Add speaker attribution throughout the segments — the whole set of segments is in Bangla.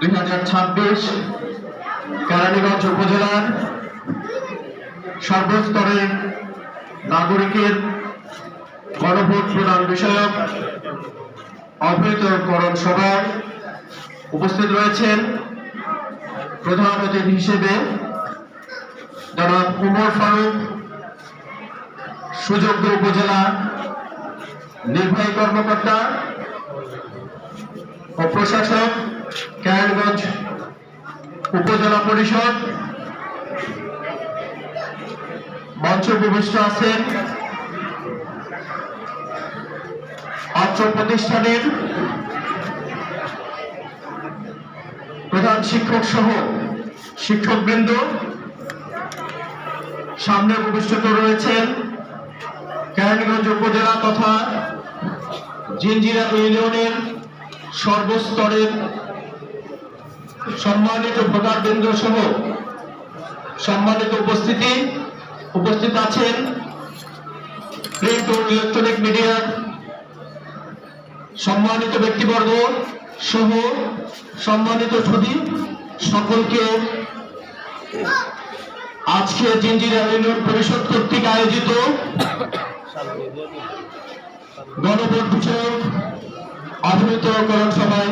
Speaker 1: দুই হাজার ছাব্বিশ কেরানীগঞ্জ উপজেলার সর্বস্তরের নাগরিকের গণভোট প্রদান বিষয়ক অবহিতকরণ সভায় উপস্থিত রয়েছেন প্রধান অতিথি হিসেবে জনাব উমর ফারুক, সুযোগ্য উপজেলা নির্বাহী কর্মকর্তা ও প্রশাসক কেরানীগঞ্জ উপজেলা পরিষদ। মঞ্চ উপবিষ্ট আছেন অত্র প্রতিষ্ঠানের প্রধান শিক্ষক সহ শিক্ষকবৃন্দ। সামনে উপবিষ্ট রয়েছেন কেরানীগঞ্জ উপজেলা তথা জিঞ্জিরা ইউনিয়নের সর্বস্তরের সম্মানিত ভোটারবৃন্দ সহ সম্মানিত উপস্থিতি, উপস্থিত আছেন প্রিন্ট ও ইলেকট্রনিক মিডিয়ার সম্মানিত ব্যক্তিবর্গ সহ সম্মানিত সুদী সকলকে আজকে জিঞ্জিরা ইউনিয়ন পরিষদ কর্তৃক আয়োজিত গণভোট বিষয়ক আধুনিকরণ সভায়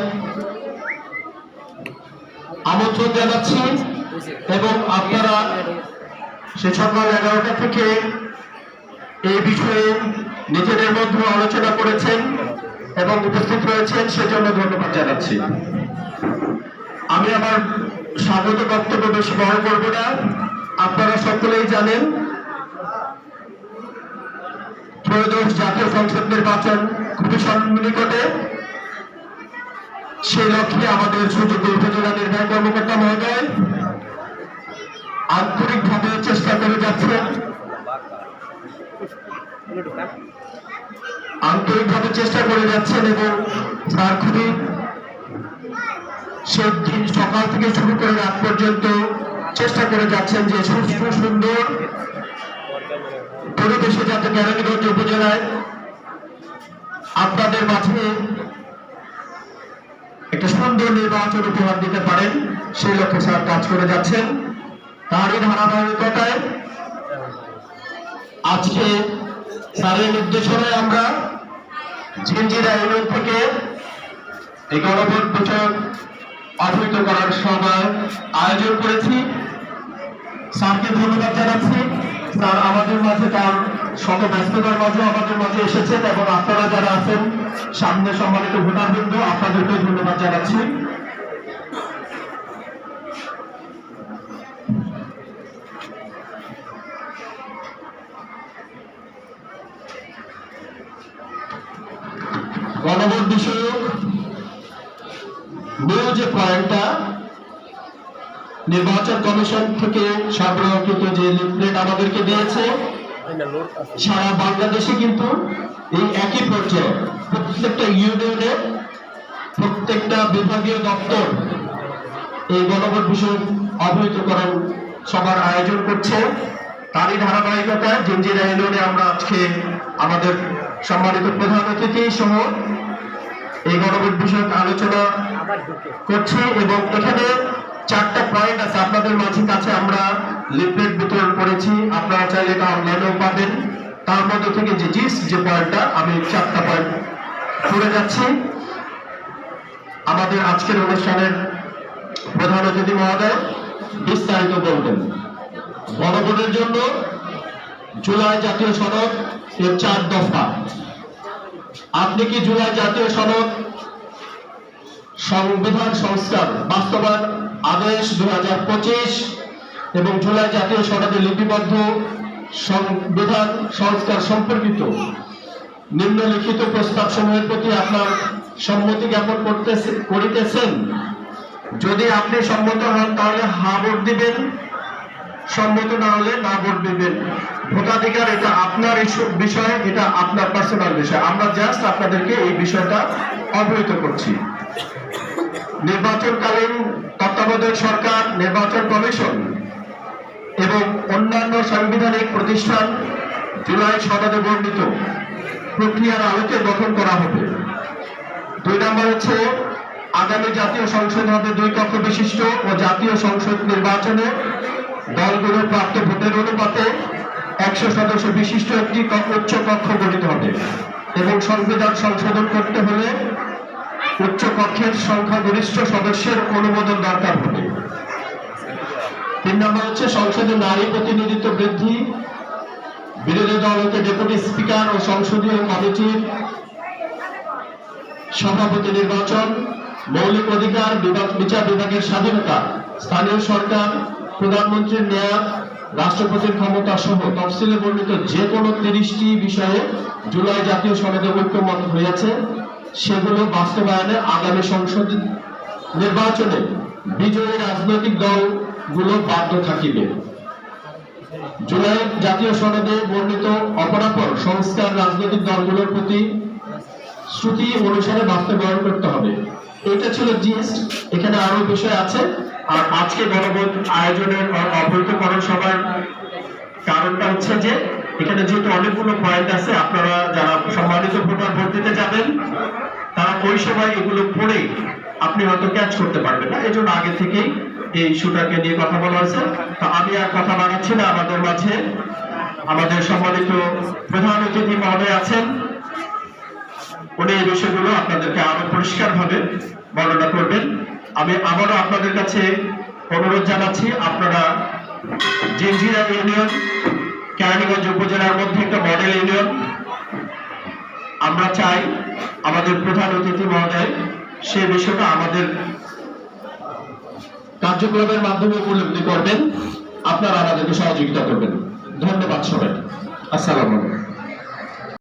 Speaker 1: আমন্ত্রণ জানাচ্ছি এবং আপনারা সে এগারোটা থেকে এই বিষয়ে নিজেদের মধ্যে আলোচনা করেছেন এবং উপস্থিত রয়েছেন, সেজন্য ধন্যবাদ জানাচ্ছি। আমি আমার স্বাগত বক্তব্য বেশি বড় করব না। আপনারা সকলেই জানেন, ত্রয়োদশ জাতীয় সংসদ নির্বাচন খুবই সন্নিকটে। সেই লক্ষ্যে আমাদের সুযোগ্য উপজেলা নির্বাহী কর্মকর্তা মহোদয় আন্তরিকভাবে চেষ্টা করে যাচ্ছেন আন্তরিকভাবে চেষ্টা করে যাচ্ছেন এবং স্যার খুবই সে দিন সকাল থেকে শুরু করে রাত পর্যন্ত চেষ্টা করে যাচ্ছেন যে সুষ্ঠু সুন্দর পরিবেশে যাতে কেরানীগঞ্জ উপজেলায় আপনাদের মাঝে সুন্দর নির্বাচন উপহার দিতে পারেন, সেই লক্ষ্যে স্যার কাজ করে যাচ্ছেন। তারই ধারাবাহিকতায় আজকে স্যারের নির্দেশনায় আমরা ঝিঞ্জিরা ইউনিয়ন থেকে এই গণভোট বছর আবৃত করার সময় আয়োজন করেছি। স্যারকে ধন্যবাদ জানাচ্ছি। স্যার আমাদের মাঝে তার শত ব্যস্ততার মাঝে আমাদের মাঝে এসেছেন এবং আপনারা যারা আছেন, সামনে সম্মানিত ভোটারবৃন্দ আপনাদেরকে ধন্যবাদ জানাচ্ছি। গণভোট বিষয়ক মূল যে পয়েন্টটা, নির্বাচন কমিশন থেকে সরবরাহকৃত যে লিফলেট আমাদেরকে দিয়েছে সারা বাংলাদেশে কিন্তু এই একই পর্যায়ে প্রত্যেকটা ইউনিয়নে প্রত্যেকটা বিভাগীয় দপ্তর এই গণভোট বিষয় অবহিতকরণ সবার আয়োজন করছে। তারই ধারাবাহিকতায় জিঞ্জিরা ইউনিয়নে আমরা আজকে আমাদের সম্মানিত প্রধান অতিথি সহ এই গণভোট বিষয়ক আলোচনা করছি এবং এখানে চারটা পয়েন্ট আছে, আপনাদের মাঝে কাছে আমরা লিফলেট বিতরণ করেছি। আপনারা চাইলে এটা অনলাইনেও পাবেন। তার মধ্যে থেকে যে জিস যে পয়েন্টটা, আমি চারটা পয়েন্ট পড়ে যাচ্ছি। আমাদের আজকের অনুষ্ঠানের প্রধান অতিথি মহোদয়, বিস্তারিত বলবেন। গণভোটের জন্য জুলাই জাতীয় সনদ এর চার দফা। আপনি কি জুলাই জাতীয় সনদ সংবিধান সংস্কার বাস্তবায়ন আদেশ দু হাজার পঁচিশ এবং জুলাই জাতীয় সনদে লিপিবদ্ধ সংবিধান সংস্কার সম্পর্কিত নিম্নলিখিত প্রস্তাব সমূহের প্রতি আপনার সম্মতি জ্ঞাপন করতেছে, করিতেছেন। যদি আপনি সম্মত হন, তাহলে হা ভোট দিবেন। সম্মত না হলে না ভোট দিবেন। ভোটাধিকার এটা আপনার বিষয়, এটা আপনার পার্সোনাল বিষয়। আমরা জাস্ট আপনাদেরকে এই বিষয়টা অবহিত করছি। নির্বাচনকালীন তত্ত্বাবধায়ক সরকার, নির্বাচন কমিশন এবং অন্যান্য সাংবিধানিক প্রতিষ্ঠান জুলাই সনদে বর্ণিত প্রক্রিয়ার আলোকে গঠন করা হবে। দুই নম্বর হচ্ছে আগামী জাতীয় সংসদ হবে দুই কক্ষ বিশিষ্ট ও জাতীয় সংসদ নির্বাচনে দলগুলোর প্রাপ্ত ভোটের অনুপাতে একশো সদস্য বিশিষ্ট একটি উচ্চ কক্ষ গঠিত হবে এবং সংবিধান সংশোধন করতে হলে উচ্চ কক্ষের সংখ্যাগরিষ্ঠ সদস্যের অনুমোদন দরকার হবে। তিন নম্বর হচ্ছে সংসদে নারী প্রতিনিধিত্ব বৃদ্ধি। বিরোধী দল হতে ডেপুটি স্পিকার ও সংসদীয় কমিটির সভাপতি নির্বাচন, মৌলিক অধিকার বিচার বিভাগের স্বাধীনতা, স্থানীয় সরকার, প্রধানমন্ত্রীর মেয়াদ রাষ্ট্রপতির ক্ষমতা সহ তফসিলে বর্ণিত যে কোনো তিরিশটি বিষয়ে জুলাই জাতীয় সনদে ঐক্যমত হয়েছে সেগুলো বাস্তবায়নে আগামী সংসদ নির্বাচনে বিজয়ী রাজনৈতিক দলগুলো বাধ্য থাকিবে। জুলাই জাতীয় সনদে বর্ণিত অপরাপর সংস্কার রাজনৈতিক দলগুলোর প্রতি শ্রুতি অনুসারে বাস্তবায়ন করতে হবে। এটা ছিল জিএসট। এখানে আরও বিষয় আছে। আর আজকে গণভোট আয়োজনের অবৈধকরণ সভার কারণটা হচ্ছে যে এখানে যেহেতু অনেকগুলো পয়েন্ট আছে, আপনারা যারা সম্মানিত ভোটার ভোট দিতে যাবেন, তারা ওই সময় এগুলো পড়ে আপনি হয়তো ক্যাচ করতে পারবেন না। এই জন্য আগে থেকেই এই ইস্যুটাকে নিয়ে কথা বলা হয়েছে। তো আমি আর কথা বাড়াচ্ছি না আমাদের মাঝে। আমাদের সম্মানিত প্রধান অতিথি মহোদয় আছেন। উনি এই বিষয়গুলো আপনাদেরকে আরও পরিষ্কার ভাবে বর্ণনা করবেন। আমি আবারও আপনাদের কাছে অনুরোধ জানাচ্ছি, আপনারা জিনজিরা ইউনিয়ন কেরানীগঞ্জ উপজেলার মধ্যে একটা মডেল ইউনিয়ন আমরা চাই আমাদের প্রধান অতিথি মহোদয় সে বিষয়টা আমাদের কার্যক্রমের মাধ্যমে উপলব্ধি করবেন। আপনারা আমাদেরকে সহযোগিতা করবেন। ধন্যবাদ সবাই আসসালামু আলাইকুম।